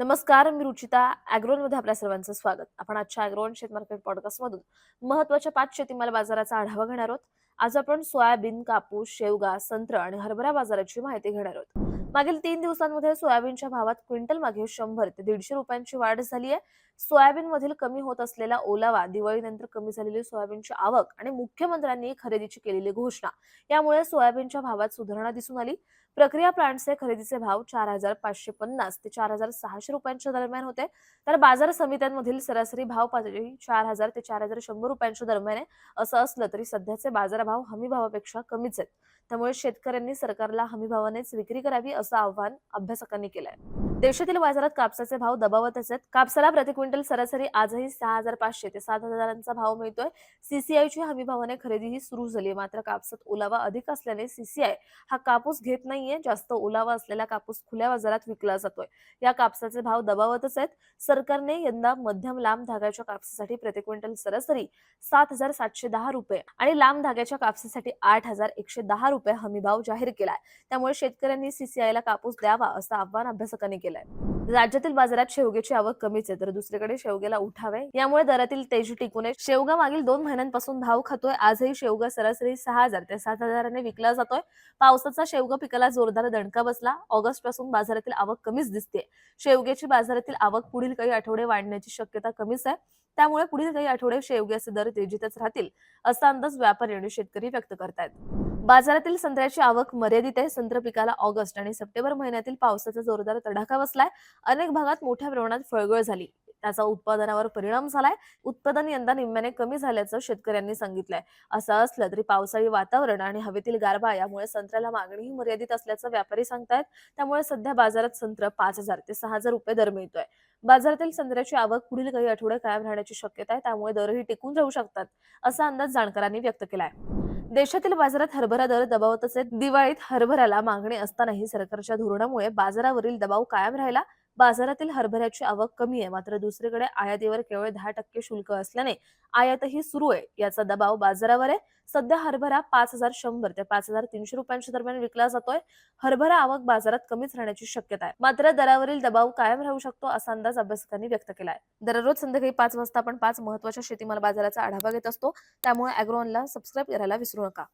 नमस्कार मी रुचिता अॅग्रोनमध्ये आपल्या सर्वांचं स्वागत. आपण आजच्या अॅग्रोन शेत मार्केट पॉडकास्ट मधून महत्त्वाच्या पाच शेतीमाल बाजाराचा आढावा घेणार आहोत. आज आपण सोयाबीन कापूस शेवगा संत्र आणि हरभरा बाजाराची माहिती घेणार आहोत. मागील तीन दिवसांमध्ये सोयाबीनच्या भावात क्विंटल मागे शंभर ते दीडशे रुपयांची वाढ झाली आहे सोयाबीन मधील कमी होत असलेला ओलावा दिवाळीनंतर कमी झालेली सोयाबीनची आवक आणि मुख्यमंत्र्यांनी खरेदीची केलेली घोषणा यामुळे सोयाबीनच्या भावात सुधारणा दिसून आली. प्रक्रिया प्लांटचे खरेदीचे भाव चार हजार पाचशे पन्नास ते चार हजार सहाशे रुपयांच्या दरम्यान होते. तर बाजार समित्यांमधील सरासरी भाव पातळी चार हजार ते चार हजार शंभर रुपयांच्या दरम्यान आहे. असं असलं तरी सध्याचे भाव हमी भावापेक्षा कमीच आहेत. त्यामुळे शेतकऱ्यांनी सरकारला हमी भावानेच विक्री करावी असं आव्हान अभ्यासकांनी केलंय. देशातील बाजारात कापसाचे भाव दबावतच आहेत. कापसाला प्रति क्विंटल सरासरी आजही सहा हजार पाचशे ते सात हजारांचा भाव मिळतोय. सीसीआयची हमी भावाने खरेदीही सुरू झाली मात्र कापसात ओलावा अधिक असल्याने सीसीआय हा कापूस घेत नाहीये. जास्त ओलावा असलेला कापूस खुल्या बाजारात विकला जातोय. या कापसाचे भाव दबावतच आहेत. सरकारने यंदा मध्यम लांब धाग्याच्या कापसासाठी प्रति क्विंटल सरासरी सात हजार सातशे दहा रुपये आणि लांब धाग्याच्या कापसासाठी आठ हजार एकशे दहा रुपये हमी भाव जाहीर केलाय. त्यामुळे शेतकऱ्यांनी सीसीआय ला कापूस द्यावा असं आव्हान अभ्यासकांनी केलाय. राज्यातील बाजारात शेवग्याची आवक कमीच आहे तर दुसरीकडे शेवग्याला उठावे. यामुळे दरातील तेजी टिकून आहे. शेवगा मागील दोन महिन्यांपासून भाव खातोय. आजही शेवगा सरासरी सहा हजार ते सात हजाराने विकला जातोय. पावसाचा शेवगा पिकाला जोरदार दणका बसला. ऑगस्टपासून बाजारातील आवक कमीच दिसते शेवग्याची बाजारातील आवक पुढील काही आठवडे वाढण्याची शक्यता कमीच आहे. त्यामुळे पुढील काही आठवडे शेवग्याचे दर तेजीतच राहतील असा अंदाज व्यापारी आणि शेतकरी व्यक्त करतायत. बाजारातील संत्र्याची आवक मर्यादित आहे. संत्र पिकाला ऑगस्ट आणि सप्टेंबर महिन्यातील पावसाचा जोरदार तडाखा बसलाय. अनेक भागात मोठ्या प्रमाणात फळगळ झाली. त्याचा उत्पादनावर परिणाम झालाय. उत्पादन यंदा निम्म्याने कमी झाल्याचं शेतकऱ्यांनी सांगितलंय. असं असलं तरी पावसाळी वातावरण आणि हवेतील गारवा यामुळे संत्र्याला मागणीही मर्यादित असल्याचं व्यापारी सांगतायत. त्यामुळे सध्या बाजारात संत्र पाच हजार ते सहा हजार रुपये दर मिळतोय. बाजारातील संत्र्याची आवक पुढील काही आठवडे कायम राहण्याची शक्यता आहे. त्यामुळे दरही टिकून राहू शकतात असा अंदाज जाणकारांनी व्यक्त केला आहे देशातील बाजारात हरभरा दर दबावतच आहेत दिवाळीत हरभऱ्याला मागणी असतानाही सरकारच्या धोरणामुळे बाजारावरील दबाव कायम राहिला. बाजारातील हरभऱ्याची आवक कमी आहे मात्र दुसरीकडे आयातीवर केवळ दहा टक्के शुल्क असल्याने आयातही सुरू आहे. याचा दबाव बाजारावर आहे. सध्या हरभरा पाच हजार शंभर ते पाच हजार तीनशे रुपयांच्या दरम्यान विकला जातोय. हरभरा आवक बाजारात कमीच राहण्याची शक्यता आहे. मात्र दरावरील दबाव कायम राहू शकतो असा अंदाज अभ्यासकांनी व्यक्त केला आहे दररोज संध्याकाळी पाच वाजता आपण पाच महत्त्वाच्या शेतीमाल बाजाराचा आढावा घेत असतो. त्यामुळे अॅग्रोनला सबस्क्राईब करायला विसरू नका.